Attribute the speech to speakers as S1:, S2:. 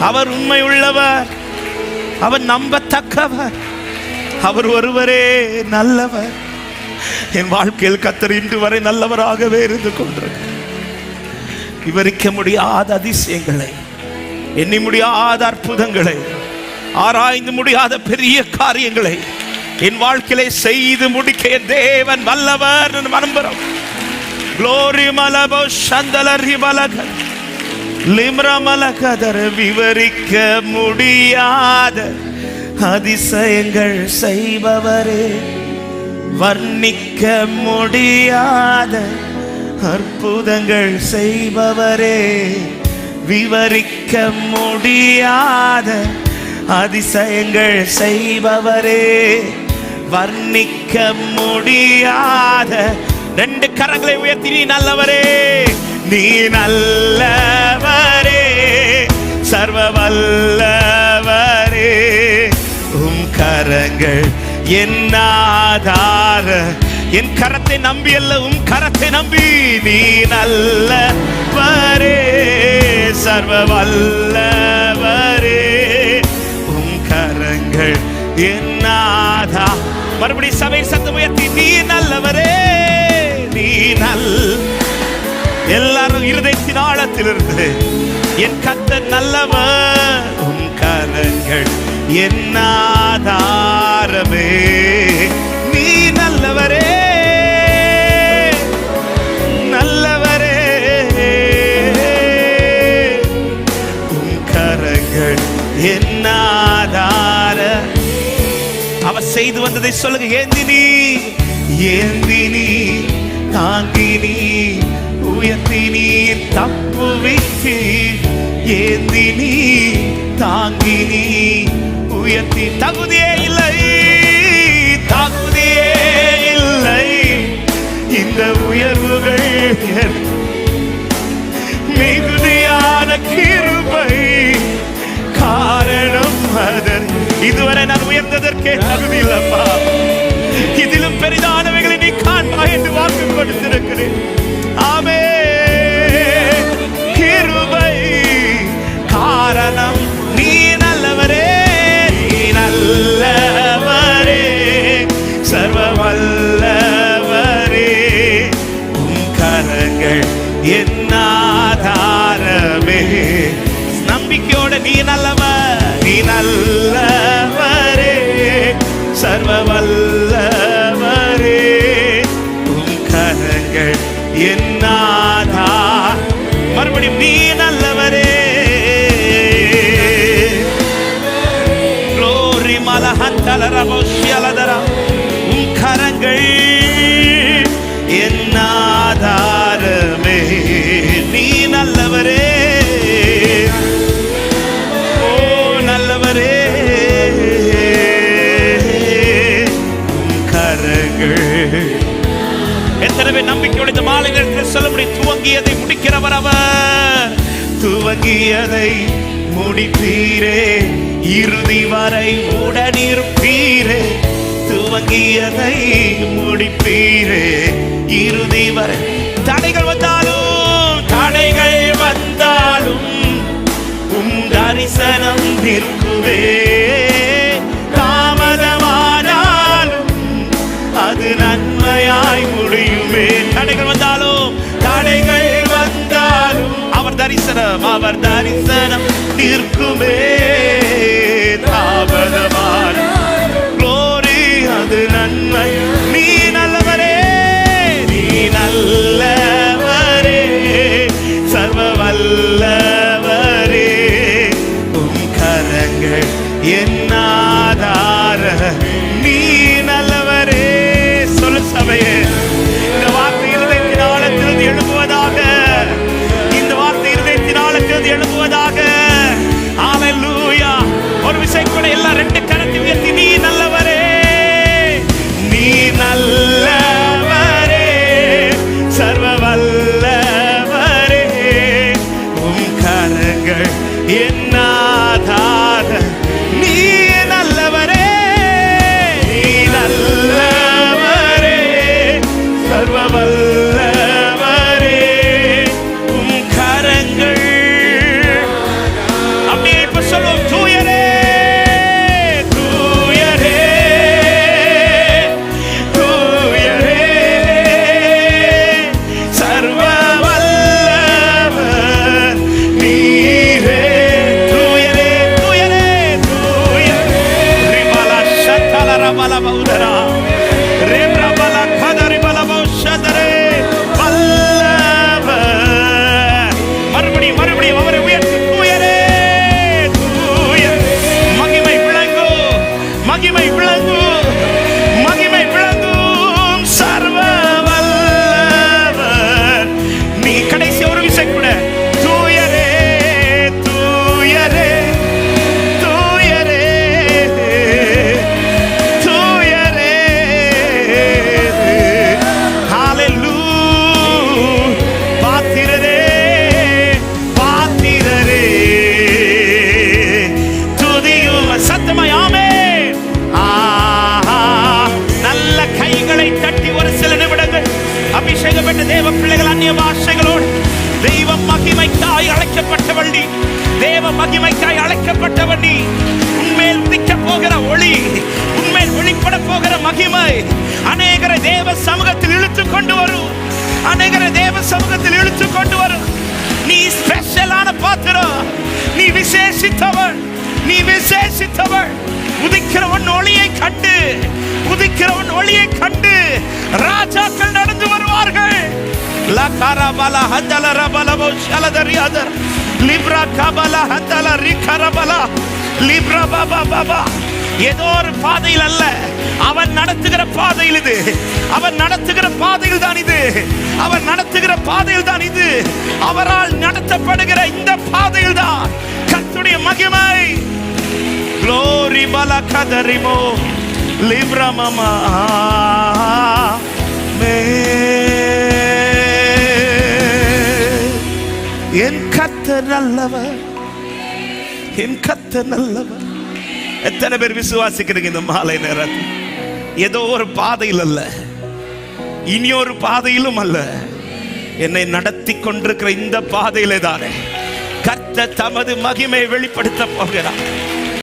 S1: அவர் உண்மை உள்ளவர். அவர் நம்பத்தக்கவர். அவர் ஒருவரே நல்லவர். என் வாழ்க்கையில் கத்தர் இன்று வரை நல்லவராகவே இருந்து கொண்டிருக்கிறார். விவரிக்க முடியாத அதிசயங்களை எண்ணி முடியாத அற்புதங்களை ஆராய்ந்து முடியாத பெரிய காரியங்களை என் வாழ்க்கையிலே செய்து முடிக்க என் தேவன் வல்லவர் என்று நம்புறோம் குளோரி மலபோ சந்தலரி மலகன் லிம்ரமலகதர விவரிக்க முடியாத அதிசயங்கள் செய்பவரே வர்ணிக்க முடியாத அற்புதங்கள் செய்பவரே விவரிக்க முடியாத அதிசயங்கள் செய்பவரே வர்ணிக்க முடியாத. ரெண்டு கரங்களை உயர்த்தி நீ நல்லவரே நீ நல்ல வல்லவரே உம் கரங்கள் என்னாதார என் கரத்தை நம்பி அல்ல உம் கரத்தை நம்பி நீ நல்லவரே சர்வ வல்லவரே உம் கரங்கள் என்னாதா மறுபடி சபை சத்து உயர்த்தி நீ நல்லவரே நீ நல் எல்லாரும் இருதயத்தின் ஆழத்திலிருந்து என் கத்த நல்லவர் உன் கரங்கள் என்னாதாரமே நீ நல்லவரே நல்லவரே. உன் கரங்கள் என்னாதார அவர் செய்து வந்ததை சொல்லுங்க ஏந்தி நீ ஏந்தி நீ தாங்கி நீ உயர்த்தி ஏந்தி நீ தாங்கி நீ உயர்த்தி. தகுதியே இல்லை தகுதியே இல்லை. இந்த உயர்வுகள் மிகுதியான கிருபை. காரணம் அதன் இதுவரை நான் உயர்ந்ததற்கே தகுதி இல்லப்பா க்ளோரி மலஹந்தலரபோ ஷியலதரா உம் கரங்கள் என்னாதாரமே நீ நல்லவரே ஓ நல்லவரே கரங்கள் எத்தனை பேர் உடைத்த இந்த மாலை நேரத்தில் சொல்ல முடியும் துவங்கியதை முடிக்கிறவர் அவர் துவங்கியதை முடிப்பீரே. இறுதி வரை உடனிருப்பீரே. துவங்கியதை முடிப்பீரே. இறுதி வரை தடைகள் வந்தாலும் தடைகள் வந்தாலும் உம் தரிசனம் நிற்குவே. தரிசனம் அவர் தரிசனம் நிற்குமே இருதயத்தின் ஆழத்திலிருந்து எழுப்புவதாக ஒரு விஷயம் கூட எல்லாம் ரெண்டு கரத்தை உயர்த்தி நீ நல்லவரே நீ நல்லவரே சர்வ வல்லவரே உம் கரங்கள் என்னாதார அழைக்கப்பட்ட தேவ பிள்ளைகள் அந்நிய பாஷைகளோடு தெய்வ மகிமைக்காய் அழைக்கப்பட்டவள் நீ தேவ மகிமைக்காய் அழைக்கப்பட்டவள் நீ உண்மையில் உதிக்க போகிற ஒளி உண்மையில் வெளிப்பட போகிற மகிமை அநேகரை தேவ சமூகத்தில் இழுத்து கொண்டு வரும். அநேகரை தேவ சமூகத்தில் இழுத்து கொண்டு வரும். நீ ஸ்பெஷலான பாத்திரம் நீ விசேஷித்தவள். நீ விசேஷித்தவள். உதிக்கிறவன் ஒளியை கண்டு உதிக்கிறவன் லா கரபல ஹந்தல ரபலவோ ஷலதரியாதர் லிப்ரா கபல ஹந்தல ரிகரபல லிப்ரா பாபா பாபா ஏதோ ஒரு பாதையில் அல்ல. அவன் நடத்துகிற பாதையில் இது. அவன் நடத்துகிற பாதையில் தான் இது. அவன் நடத்துகிற பாதையில் தான் இது. அவரால் நடத்தப்படுகிற இந்த பாதையில் தான் கத்துடைய மகிமை. Glory பல libra லிப்ரமமா மே கத்த நல்லவர். என் கத்த நல்லவர். எத்தனை பேர் விசுவாசிக்கிறீங்க இந்த மாலை நேரத்தில்? ஏதோ ஒரு பாதையில் அல்ல. இனி ஒரு பாதையிலும் அல்ல. என்னை நடத்தி கொண்டிருக்கிற இந்த பாதையிலே தானே. கர்த்த தமது மகிமை வெளிப்படுத்த போகிறார்.